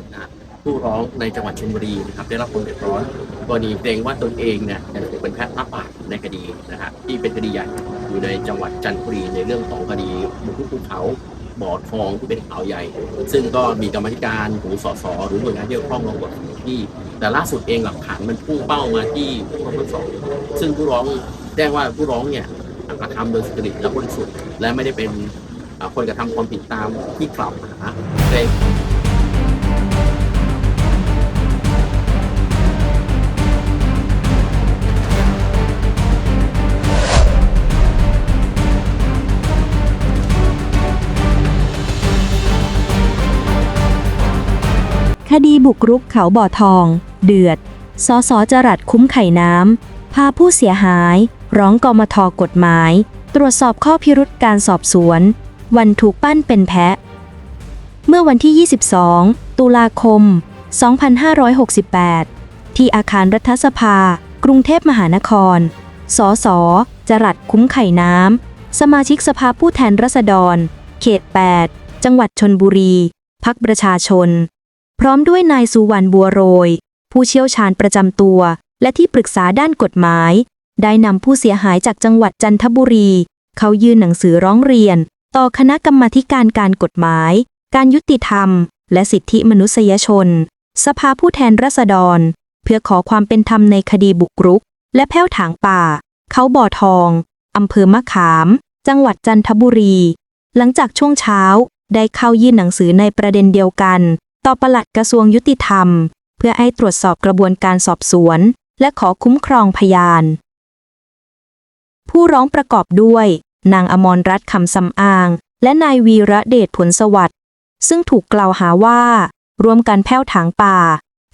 นนะผู้ร้องในจังหวัดชลบุรีนะครับได้รับความเดือดร้อนกรณีเกรงว่าตนเองเนี่ยจะถูกเป็นแพะรับบาปในคดีนะครับที่เป็นคดีใหญ่อยู่ในจังหวัดจันทบุรีในเรื่องของคดีบุกรุกภูเขาบ่อทองที่เป็นข่าวใหญ่ ซึ่งก็มีกรรมธิการหรือสสหรือหน่วยงานที่เกี่ยวข้องลงกดที่ แต่ล่าสุดเองหลักฐานมันพุ่งเป้ามาที่ผู้ร้องทั้งสองซึ่งผู้ร้องแจ้งว่าผู้ร้องเนี่ยกระทำโดยสุจริตและบริสุทธิ์และไม่ได้เป็นคนกระทำความผิดตามที่กล่าวหาใน คดีบุกรุกเขาบ่อทอง เดือด สสจรัดคุ้มไข่น้ำ พาผู้เสียหาย ร้องกมทกฎหมาย ตรวจสอบข้อพิรุษการสอบสวน วันถูกปั้นเป็นแพะ เมื่อวันที่ 22 ตุลาคม 2568 ที่อาคารรัฐสภา กรุงเทพมหานคร สส จรัดคุ้มไข่น้ำ สมาชิกสภาผู้แทนราษฎร เขต 8 จังหวัดชนบุรี พักประชาชน พร้อมด้วยนายสุวรรณบัวโรย ผู้เชี่ยวชาญประจำตัว และที่ปรึกษาด้านกฎหมาย ได้นำผู้เสียหายจากจังหวัดจันทบุรี เขายื่นหนังสือร้องเรียน ต่อคณะกรรมาการการกฎหมาย การยุติธรรม และสิทธิมนุษยชน สภาผู้แทนราษฎร เพื่อขอความเป็นธรรมในคดีบุกรุก และแผ้วถางป่า เขาบ่อทองอำเภอมะขาม จังหวัดจันทบุรี หลังจากช่วงเช้าได้เข้ายื่นหนังสือในประเด็นเดียวกัน ต่อปลัดกระทรวงยุติธรรม เพื่อให้ตรวจสอบกระบวนการสอบสวน และขอคุ้มครองพยาน ผู้ร้องประกอบด้วย นางอมรรัตน์คำสำอาง และนายวีระเดชผลสวัสดิ์ซึ่งถูกกล่าวหาว่า ร่วมกันแผ้วถางป่า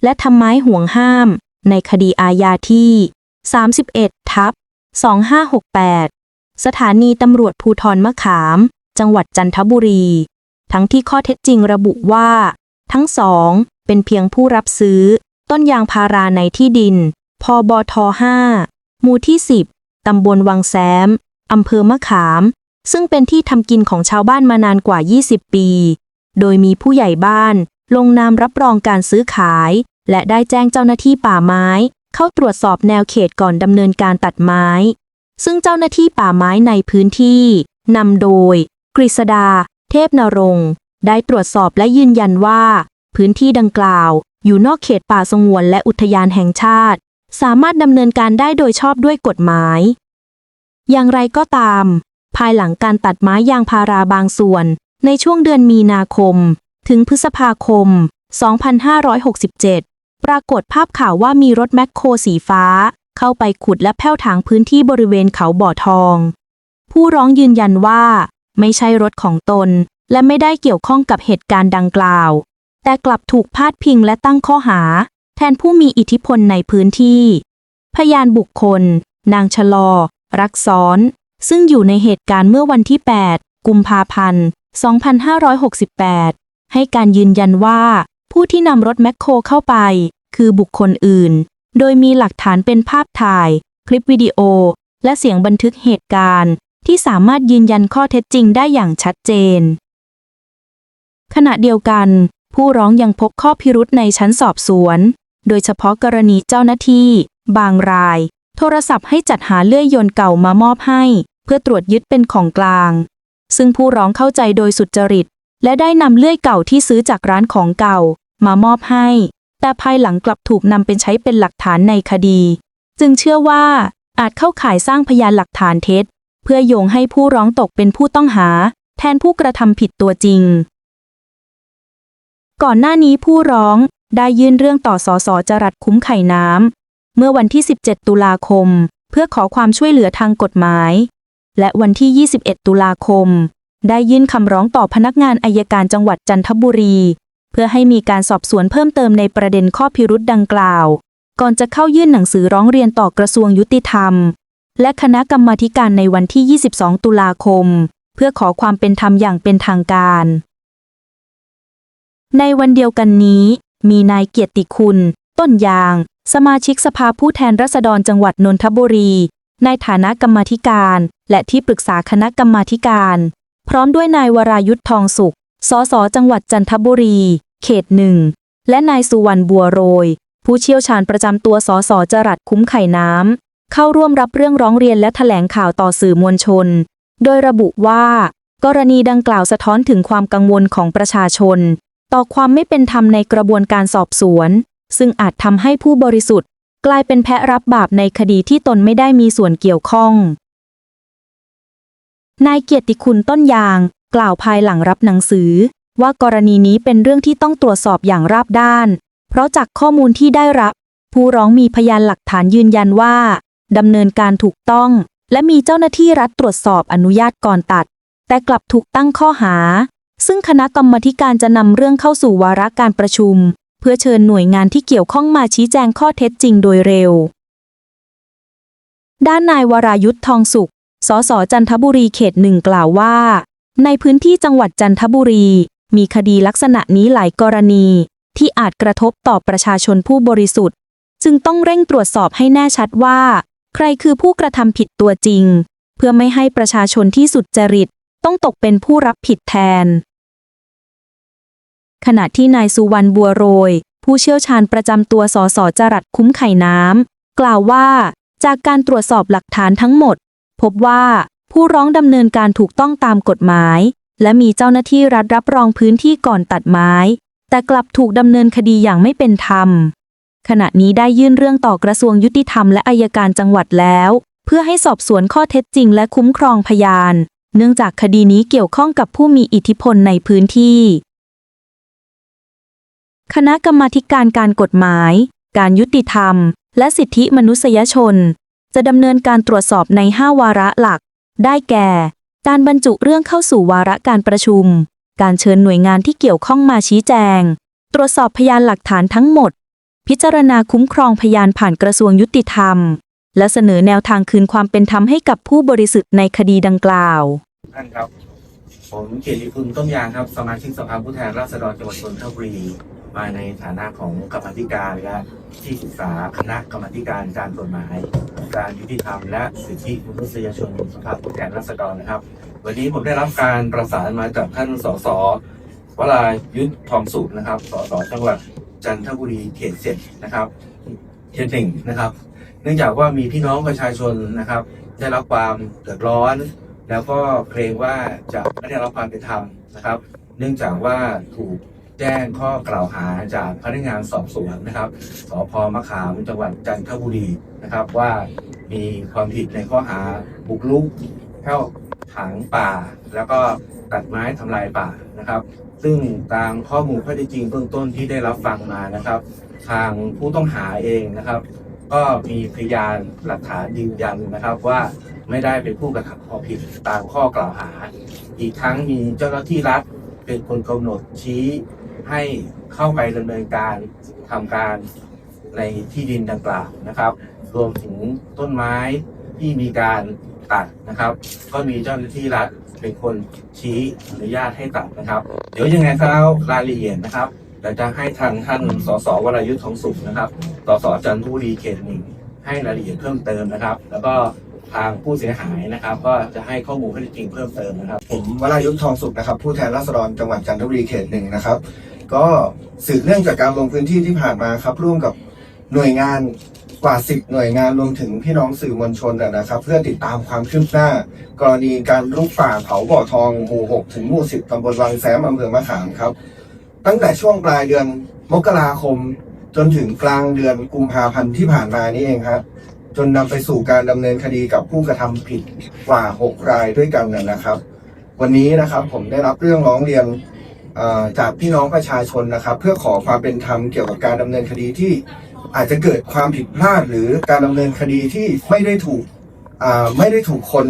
และทำไม้ห่วงห้าม ในคดีอาญาที่ 31 ทับ 2568 สถานีตำรวจภูทรมะขาม จังหวัดจันทบุรี ทั้งที่ข้อเท็จจริงระบุว่า ทั้งสอง เป็นเพียงผู้รับซื้อ ต้นยางพาราในที่ดิน พบท5หมู่ที่ 10 ตำบลวังแซม อำเภอมะขาม ซึ่งเป็นที่ทำกินของชาวบ้านมานานกว่า 20 ปี โดยมีผู้ใหญ่บ้าน ลงนามรับรองการซื้อขาย และได้แจ้งเจ้าหน้าที่ป่าไม้ เข้าตรวจสอบแนวเขตก่อนดำเนินการตัดไม้ ซึ่งเจ้าหน้าที่ป่าไม้ในพื้นที่นำโดย กฤษดา เทพนรงค์ ได้ตรวจสอบและยืนยันว่า พื้นที่ดังกล่าว อยู่นอกเขตป่าสงวนและอุทยานแห่งชาติ สามารถดำเนินการได้โดยชอบด้วยกฎหมาย อย่างไรก็ตาม ภายหลังการตัดไม้ยางพาราบางส่วน ในช่วงเดือนมีนาคม ถึงพฤษภาคม 2567 ปรากฏภาพข่าวว่ามีรถแมคโครสีฟ้า เข้าไปขุดและแผ้วถางพื้นที่บริเวณเขาบ่อทอง ผู้ร้องยืนยันว่า ไม่ใช่รถของตน และไม่ได้เกี่ยวข้องกับเหตุการณ์ดังกล่าว แต่กลับถูกพาดพิงและตั้งข้อหา แทนผู้มีอิทธิพลในพื้นที่ พยานบุคคล นางชะลอ รักซ้อน ซึ่งอยู่ในเหตุการณ์เมื่อวันที่ 8 กุมภาพันธ์ 2568 ให้การยืนยันว่า ผู้ที่นำรถแมคโครเข้าไป คือบุคคลอื่น โดยมีหลักฐานเป็นภาพถ่าย คลิปวิดีโอ และเสียงบันทึกเหตุการณ์ที่สามารถยืนยันข้อเท็จจริงได้อย่างชัดเจน ขณะเดียวกัน ผู้ร้องยังพบข้อพิรุษในชั้นสอบสวน โดยเฉพาะกรณีเจ้าหน้าที่ บางราย โทรศัพท์ให้จัดหาเลื่อยยนต์เก่ามามอบให้ เพื่อตรวจยึดเป็นของกลาง ซึ่งผู้ร้องเข้าใจโดยสุจริต และได้นำเลื่อยเก่าที่ซื้อจากร้านของเก่า มามอบให้ แต่ภายหลังกลับถูกนำเป็นใช้เป็นหลักฐานในคดี จึงเชื่อว่าอาจเข้าข่ายสร้างพยานหลักฐานเท็จ เพื่อโยงให้ผู้ร้องตกเป็นผู้ต้องหา แทนผู้กระทำผิดตัวจริง ก่อนหน้านี้ผู้ร้องได้ยื่นเรื่องต่อสอสอจรัดคุ้มไข่น้ำ เมื่อวันที่ 17 ตุลาคม เพื่อขอความช่วยเหลือทางกฎหมาย และวันที่ 21 ตุลาคม ได้ยื่นคำร้องต่อพนักงานอายการจังหวัดจันทบุรี เพื่อให้มีการสอบสวนเพิ่มเติมในประเด็นข้อพิรุษดังกล่าว ก่อนจะเข้ายื่นหนังสือร้องเรียนต่อกระทรวงยุติธรรม และคณะกรรมาธิการในวันที่ 22 ตุลาคม เพื่อขอความเป็นธรรมอย่างเป็นทางการ ในวันเดียวกันนี้ มีนายเกียรติคุณ ต้นยาง สมาชิกสภาผู้แทนราษฎรจังหวัดนนทบุรี ในฐานะกรรมธิการ และที่ปรึกษาคณะกรรมธิการ พร้อมด้วยนายวรายุทธทองสุข สสจังหวัดจันทบุรี เขตหนึ่ง และนายสุวรรณบัวโรย ผู้เชี่ยวชาญประจำตัวสสจรัสคุ้มไข่น้ำ เข้าร่วมรับเรื่องร้องเรียนและแถลงข่าวต่อสื่อมวลชน โดยระบุว่า กรณีดังกล่าวสะท้อนถึงความกังวลของประชาชน ต่อความไม่เป็นธรรมในกระบวนการสอบสวน ซึ่งอาจทำให้ผู้บริสุทธิ์ กลายเป็นแพะรับบาปในคดีที่ตนไม่ได้มีส่วนเกี่ยวข้อง นายเกียรติคุณต้นยาง กล่าวภายหลังรับหนังสือ ว่ากรณีนี้เป็นเรื่องที่ต้องตรวจสอบอย่างราบด้าน เพราะจากข้อมูลที่ได้รับ ผู้ร้องมีพยานหลักฐานยืนยันว่าดำเนินการถูกต้อง และมีเจ้าหน้าที่รัฐตรวจสอบอนุญาตก่อนตัด แต่กลับถูกตั้งข้อหา ซึ่งคณะกรรมธิการจะนำเรื่องเข้าสู่วาระการประชุม เพื่อเชิญหน่วยงานที่เกี่ยวข้องมาชี้แจงข้อเท็จจริงโดยเร็ว ด้านนายวรายุทธ์ทองสุข สสจันทบุรีเขตหนึ่งกล่าวว่า ในพื้นที่จังหวัดจันทบุรี มีคดีลักษณะนี้หลายกรณี ที่อาจกระทบต่อประชาชนผู้บริสุทธิ์ จึงต้องเร่งตรวจสอบให้แน่ชัดว่า ใครคือผู้กระทำผิดตัวจริง เพื่อไม่ให้ประชาชนที่สุดจริตต้องตกเป็นผู้รับผิดแทน ณะที่นายสุวรรณบัวโรย ผู้เชี่ยวชาญประจำตัวสสจรัสคุ้มไข่น้ำกล่าวว่า จากการตรวจสอบหลักฐานทั้งหมด พบว่าผู้ร้องดำเนินการถูกต้องตามกฎหมาย และมีเจ้าหน้าที่รัฐรับรองพื้นที่ก่อนตัดไม้ แต่กลับถูกดำเนินคดีอย่างไม่เป็นธรรม ขณะนี้ได้ยื่นเรื่องต่อกระทรวงยุติธรรมและอายการจังหวัดแล้ว เพื่อให้สอบสวนข้อเท็จจริงและคุ้มครองพยาน เนื่องจากคดีนี้เกี่ยวข้องกับผู้มีอิทธิพลในพื้นที่ ณะกรรมาการการกฎหมาย การยุติธรรม และสิทธิมนุษยชน จะดำเนินการตรวจสอบใน 5 วาระหลัก ได้แก่ การบรรจุเรื่องเข้าสู่วาระการประชุม การเชิญหน่วยงานที่เกี่ยวข้องมาชี้แจง ตรวจสอบพยานหลักฐานทั้งหมด พิจารณาคุ้มครองพยานผ่านกระทรวงยุติธรรม และเสนอแนวทางคืนความเป็นธรรมให้กับผู้บริสุทธิ์ในคดีดังกล่าว ท่านครับ ผมเกียรติคุณต้นยางครับ สมาชิกสภาผู้แทนราษฎรจังหวัดนนทบุรี มาในฐานะของกรรมธิการและที่ปรึกษาคณะกรรมติการการกฎหมาย การยุติธรรมและสิทธิมนุษยชนสภาผู้แทนราษฎรนะครับ วันนี้ผมได้รับการประสานมาจากท่านสสวรายุทธทองสุขนะครับสสจังหวัดจันทบุรีเขตเจ็ดนะครับเขตหนึ่งนะครับ เนื่องจากว่ามีพี่น้องประชาชนนะครับ ได้รับความเดือดร้อน แล้วก็เกรงว่าจะไม่ได้รับความเป็นธรรมนะครับ เนื่องจากว่าถูก แจ้งข้อกล่าวหาจากพนักงานสอบสวนนะครับสพมะขามจังหวัดจันทบุรีนะครับ ว่ามีความผิดในข้อหาบุกรุกเข้าถังป่า แล้วก็ตัดไม้ทำลายป่านะครับ ซึ่งตามข้อมูลข้อเท็จจริงเบื้องต้นที่ได้รับฟังมานะครับ ทางผู้ต้องหาเองนะครับ ก็มีพยานหลักฐานยืนยันนะครับว่าไม่ได้เป็นผู้กระทำความผิดตามข้อกล่าวหา อีกทั้งมีเจ้าหน้าที่รัฐเป็นคนกำหนดชี้ ให้เข้าไปดำเนินการทำการในที่ดินดังกล่าวนะครับ รวมถึงต้นไม้ที่มีการตัดนะครับ ก็มีเจ้าหน้าที่รัฐเป็นคนชี้อนุญาตให้ตัดนะครับ เดี๋ยวยังไงก็เอารายละเอียดนะครับเดี๋ยวจะให้ทางท่านสสวรายุทธ์ทองสุขนะครับสสจันทบุรีเขตหนึ่งให้รายละเอียดเพิ่มเติมนะครับ แล้วก็ทางผู้เสียหายนะครับ ก็จะให้ข้อมูลข้อเท็จจริงเพิ่มเติมนะครับ ผมวรายุทธ์ทองสุขนะครับ ผู้แทนราษฎรจังหวัดจันทบุรีเขตหนึ่งนะครับ ก็สืบเนื่องจากการลงพื้นที่ที่ผ่านมาครับ ร่วมกับหน่วยงานกว่า10หน่วยงานรวมถึงพี่น้องสื่อมวลชนนะนะครับ เพื่อติดตามความคืบหน้า กรณีการลุกป่าเผาบ่อทองหมู่6ถึงหมู่10ตำบลวังแซมอำเภอมะขามครับ ตั้งแต่ช่วงปลายเดือนมกราคม จนถึงกลางเดือนกุมภาพันธ์ที่ผ่านมานี่เองครับจนนำไปสู่การดำเนินคดีกับผู้กระทำผิดกว่า 6 รายด้วยกันนะครับ วันนี้นะครับผมได้รับเรื่องร้องเรียน จากพี่น้องประชาชนนะครับ เพื่อขอความเป็นธรรมเกี่ยวกับการดำเนินคดีที่อาจจะเกิดความผิดพลาดหรือการดำเนินคดีที่ไม่ได้ถูกไม่ได้ถูกคน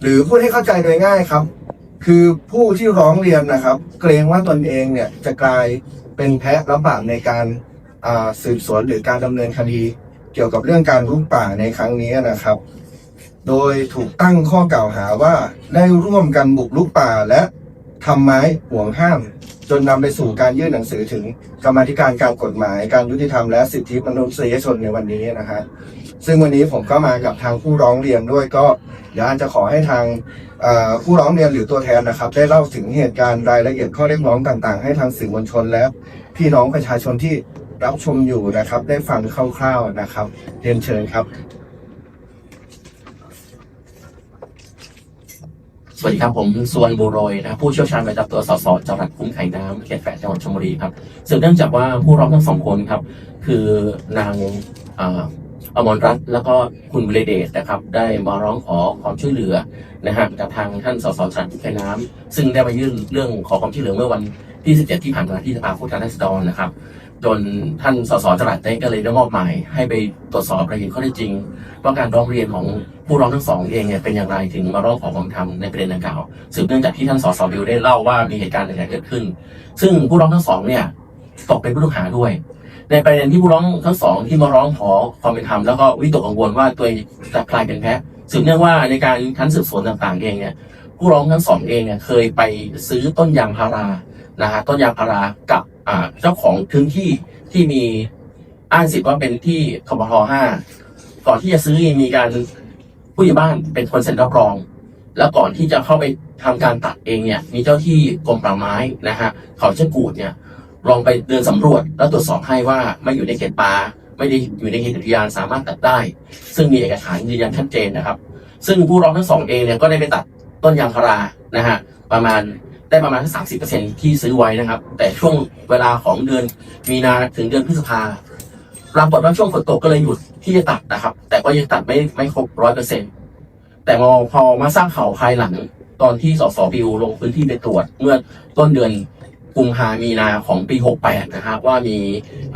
หรือพูดให้เข้าใจโดยง่ายครับ คือผู้ที่ร้องเรียนนะครับ เกรงว่าตนเองเนี่ยจะกลายเป็นแพะรับบาปในการสืบสวนหรือการดำเนินคดี เกี่ยวกับเรื่องการรุกป่าในครั้งนี้นะครับ โดยถูกตั้งข้อกล่าวหาว่าได้ร่วมกันบุกรุกป่าและ ทำไม้ห่วงห้าม จนนำไปสู่การยื่นหนังสือถึงกรรมาธิการการกฎหมาย การยุติธรรมและสิทธิมนุษยชนในวันนี้นะฮะซึ่งวันนี้ผมก็มากับทางผู้ร้องเรียนด้วยก็เดี๋ยวอาจจะขอให้ทางผู้ร้องเรียนหรือตัวแทนนะครับ ได้เล่าถึงเหตุการณ์รายละเอียดข้อเรียกร้องต่าง ๆ ให้ทางสื่อมวลชนและพี่น้องประชาชนที่รับชมอยู่นะครับ ได้ฟังคร่าวๆนะครับเรียนเชิญครับ สวัสดีครับผมสวนบุโรยนะครับผู้เชี่ยวชาญประจำตัวสสจังหวัดคุ้มไข่น้ำเขตแปดจังหวัดชลบุรีครับสืบเนื่องจากว่าผู้ร้องทั้งสองคนครับ คือนางอมรรัตน์แล้วก็คุณวิเลเดชนะครับ ได้มาร้องขอความช่วยเหลือนะฮะจากทางท่านสสจังหวัดคุ้มไข่น้ำซึ่งได้มายื่นเรื่องขอความช่วยเหลือเมื่อวันที่ 17 ที่ผ่านมาที่สภาผู้แทนราษฎรนะครับ จนท่านสสจังหวัดได้ก็เลยได้มอบหมายให้ไปตรวจสอบรายละเอียดข้อเท็จจริงว่าการร้องเรียนของผู้ร้องทั้งสองเองเนี่ยเป็นอย่างไรถึงมาร้องขอความธรรมในประเด็นดังกล่าวสืบเนื่องจากที่ท่านสสบิวได้เล่าว่ามีเหตุการณ์อะไรเกิดขึ้น ซึ่งผู้ร้องทั้งสองเนี่ยตกเป็นผู้ต้องหาด้วย ในประเด็นที่ผู้ร้องทั้งสองที่มาร้องขอความเป็นธรรมแล้วก็วิตกกังวลว่าตัวเองจะกลายเป็นแพ้สืบเนื่องว่าในการชั้นสืบสวนต่างๆเองเนี่ยผู้ร้องทั้งสองเองเนี่ยเคยไปซื้อต้นยางพารานะฮะต้นยางพารากับ อ่า เจ้าของพื้นที่ที่มีอ้างสิทธิ์ว่าเป็นที่คบทห้าก่อนที่จะซื้อมีการผู้ใหญ่บ้านเป็นคนเซ็นรับรอง แล้วก่อนที่จะเข้าไปทำการตัดเองเนี่ย มีเจ้าที่กรมป่าไม้นะฮะเขาเชือกกูดเนี่ยลองไปเดินสำรวจแล้วตรวจสอบให้ว่าไม่อยู่ในเขตป่าไม่ได้อยู่ในเขตอุทยานสามารถตัดได้ ซึ่งมีเอกสารยืนยันชัดเจนนะครับ ซึ่งผู้ร้องทั้งสองเองเนี่ยก็ได้ไปตัดต้นยางพารานะฮะประมาณ ได้ประมาณสามสิบเปอร์เซ็นที่ซื้อไว้นะครับ แต่ช่วงเวลาของเดือนมีนาถึงเดือนพฤษภาปรากฏว่าช่วงฝนตกก็เลยหยุดที่จะตัดนะครับ แต่ก็ยังตัดไม่ไม่ครบร้อยเปอร์เซ็นแต่พอพอมาสร้างข่าวภายหลัง ตอนที่สสบิวลงพื้นที่ไปตรวจ เมื่อต้นเดือนกุมภามีนาของปี 68 นะครับว่ามี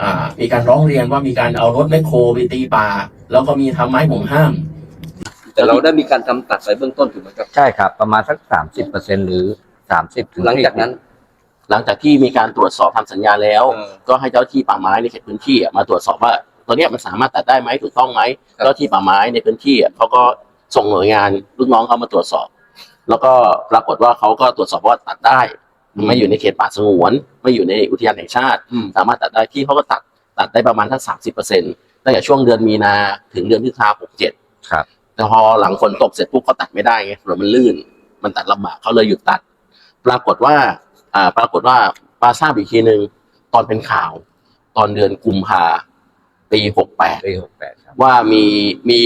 อ่ามีการร้องเรียนว่ามีการเอารถแมคโครไปตีป่า แล้วก็มีทำไม้ห่วงห้าม แต่เราได้มีการทำตัดไปเบื้องต้นถูกไหมครับ ใช่ครับ ประมาณสักสามสิบเปอร์เซ็นหรือ สามสิบถึงหลังจากนั้น หลังจากที่มีการตรวจสอบทำสัญญาแล้ว เออ ก็ให้เจ้าที่ป่าไม้ในเขตพื้นที่อะมาตรวจสอบว่าตัวเนี้ยมันสามารถตัดได้ไหมถูกต้องไหมครับเจ้าที่ป่าไม้ในพื้นที่อะเขาก็ส่งหน่วยงานลูกน้องเขามาตรวจสอบ แล้วก็ปรากฏว่าเขาก็ตรวจสอบว่าตัดได้ไม่อยู่ในเขตป่าสงวน ไม่อยู่ในอุทยานแห่งชาติ อืม สามารถตัดได้ที่เขาก็ตัดตัดได้ประมาณทั้งสามสิบเปอร์เซ็นต์ตั้งแต่ช่วงเดือนมีนาถึงเดือนพฤษภาหกเจ็ดครับ แต่พอหลังฝนตกเสร็จปุ๊บเขาตัดไม่ได้ไงถนนมันลื่น มันตัดลำบากเขาเลยหยุดตัด ปรากฏว่าอ่า ปรากฏว่าปาทราบอีกทีหนึ่งตอนเป็นข่าว ตอนเดือนกุมภาปีหกแปดปีหกแปดครับ ว่ามีมี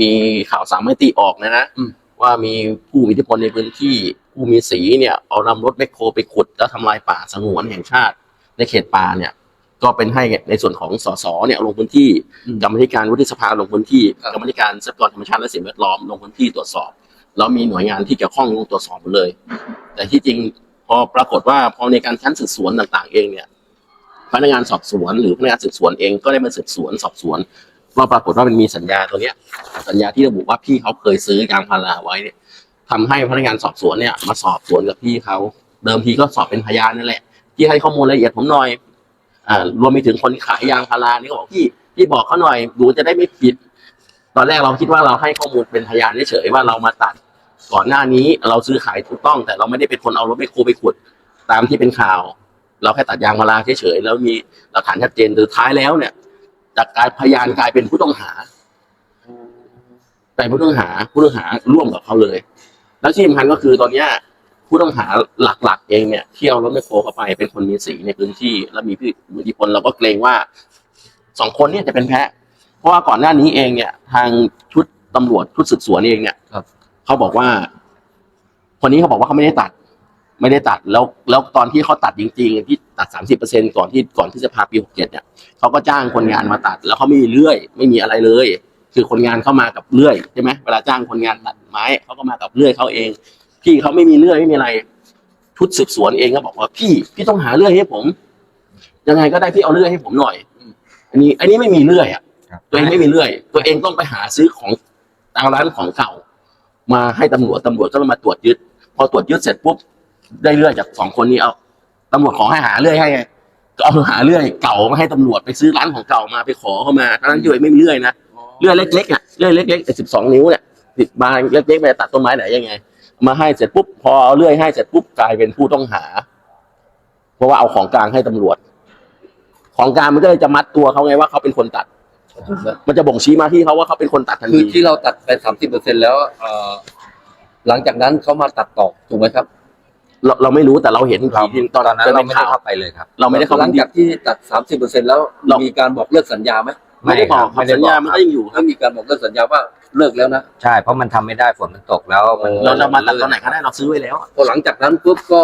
มีข่าวสามมิติออกนะนะอืม ว่ามีผู้มีอิทธิพลในพื้นที่ผู้มีสีเนี่ย เอานำรถแมคโครไปขุด แล้วทำลายป่าสงวนแห่งชาติ ในเขตป่าเนี่ย ก็เป็นให้ในส่วนของสสเนี่ยลงพื้นที่อืมกรรมาธิการวุฒิสภาลงพื้นที่ ครับ กรรมาธิการทรัพยากรธรรมชาติและสิ่งแวดล้อมลงพื้นที่ตรวจสอบ แล้วมีหน่วยงานที่เกี่ยวข้องลงตรวจสอบหมดเลย แต่ที่จริงพอปรากฏว่าพอในการชั้นสืบสวนต่าง ๆ เองเนี่ยพนักงานสอบสวน หรือพนักงานสืบสวนเองก็ได้มาสืบสวนสอบสวนว่าปรากฏว่ามันมีสัญญาตัวเนี้ย สัญญาที่ระบุว่าพี่เขาเคยซื้อยางพาราไว้เนี่ยทำให้พนักงานสอบสวนเนี่ย มาสอบสวนกับพี่เขาเดิมทีก็สอบเป็นพยานนั่นแหละพี่ให้ข้อมูลละเอียดผมหน่อยอ่ารวมไปถึงคนขายยางพารานี่ก็บอกพี่พี่บอกเขาหน่อยดูจะได้ไม่ผิด ตอนแรกเราคิดว่าเราให้ข้อมูลเป็นพยานเฉยๆว่าเรามาตัด ก่อนหน้านี้เราซื้อขายถูกต้อง แต่เราไม่ได้เป็นคนเอารถไปโคไปขุด ตามที่เป็นข่าว เราแค่ตัดยางพาราเฉยๆแล้วมีหลักฐานชัดเจนสุดท้ายแล้วเนี่ย จากการพยานกลายเป็นผู้ต้องหาแต่ผู้ต้องหาผู้ต้องหาร่วมกับเขาเลย แล้วที่สำคัญก็คือตอนนี้ผู้ต้องหาหลักๆ เองเนี่ยที่เอารถแมคโครเข้าไปเป็นคนมีสีในพื้นที่ และมีผู้อิทธิพลเราก็เกรงว่าสองคนเนี่ยจะเป็นแพ้ เพราะว่าก่อนหน้านี้เองเนี่ย ทางชุดตำรวจชุดสืบสวนเองเนี่ยครับ เขาบอกว่า คนนี้เขาบอกว่าเขาไม่ได้ตัด ไม่ได้ตัดแล้วแล้วตอนที่เขาตัดจริง ๆ ที่ตัดสามสิบเปอร์เซ็นก่อนที่ก่อนที่จะพาปีหกเจ็ดเนี่ยเขาก็จ้างคนงานมาตัด แล้วเขาไม่มีเลื่อย ไม่มีอะไรเลย คือคนงานเข้ามากับเลื่อยใช่ไหมเวลาจ้างคนงานตัดไม้เขาก็มากับเลื่อยเขาเอง พี่เขาไม่มีเลื่อยไม่มีอะไร ชุดสืบสวนเองก็บอกว่าพี่พี่ต้องหาเลื่อยให้ผม ยังไงก็ได้พี่เอาเลื่อยให้ผมหน่อยอันนี้ อันนี้ไม่มีเลื่อยอะครับ ตัวเองไม่มีเลื่อย ตัวเองต้องไปหาซื้อของตามร้านของเก่า มาให้ตำรวจตำรวจก็มาตรวจยึด พอตรวจยึดเสร็จปุ๊บได้เลื่อยจากสองคนนี้เอาตำรวจขอให้หาเลื่อยให้ไงก็เอาหาเลื่อยเก่ามาให้ตำรวจไปซื้อร้านของเก่ามาไปขอเข้ามาทั้งนั้นที่ตัวเองไม่มีเลื่อยนะเลื่อยเล็กๆอะเลื่อยเล็กๆสิบสองนิ้วเนี่ยติดบานเล็กๆไปตัดต้นไม้ไหนยังไง มาให้เสร็จปุ๊บพอเอาเลื่อยให้เสร็จปุ๊บกลายเป็นผู้ต้องหา เพราะว่าเอาของกลางให้ตำรวจ ของกลางมันก็เลยจะมัดตัวเขาไงว่าเขาเป็นคนตัด มมันจะบ่งชี้มาที่เขาว่าเขาเป็นคนตัดทันคือทีที่เราตัดไปสามสิบเปอร์เซ็นแล้วเอ่อหลังจากนั้นเขามาตัดต่อถูกไหมครับเราเราไม่รู้แต่เราเห็นเราทีตอนตอนนั้นจะเราเป็นไม่ได้ข่าว เข้าไปเลยครับ เราไม่ได้เข้าหไปลังจากที่ตัดสามสิบเปอร์เซ็นแล้วเรามีการบอกเลิกสัญญาไหมไม่ได้บอกครับไม่ได้สัญบอกญามันก็ยังอยู่ครัถ้าบมีการบอกเลิกสัญญาว่าเลิกแล้วนะใช่เพราะมันทำไม่ได้ฝนมันตกแล้วมันเราเรามาตัดตอนไหนก็ได้เราซื้อไว้แล้ว พอหลังจากนั้นปุ๊บก็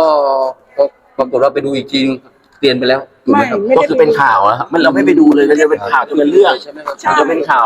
ก็ปรากฏว่าไปดูอีกทีนึงเป ลี่ยนไปแล้วถูกไหมครับก็คือเป็นข่าวแล้วครับมันเราไม่ไปดูเลยก็จะเป็นข่าวจนเป็นเรื่องใช่ไหมครับจะเป็นข่าว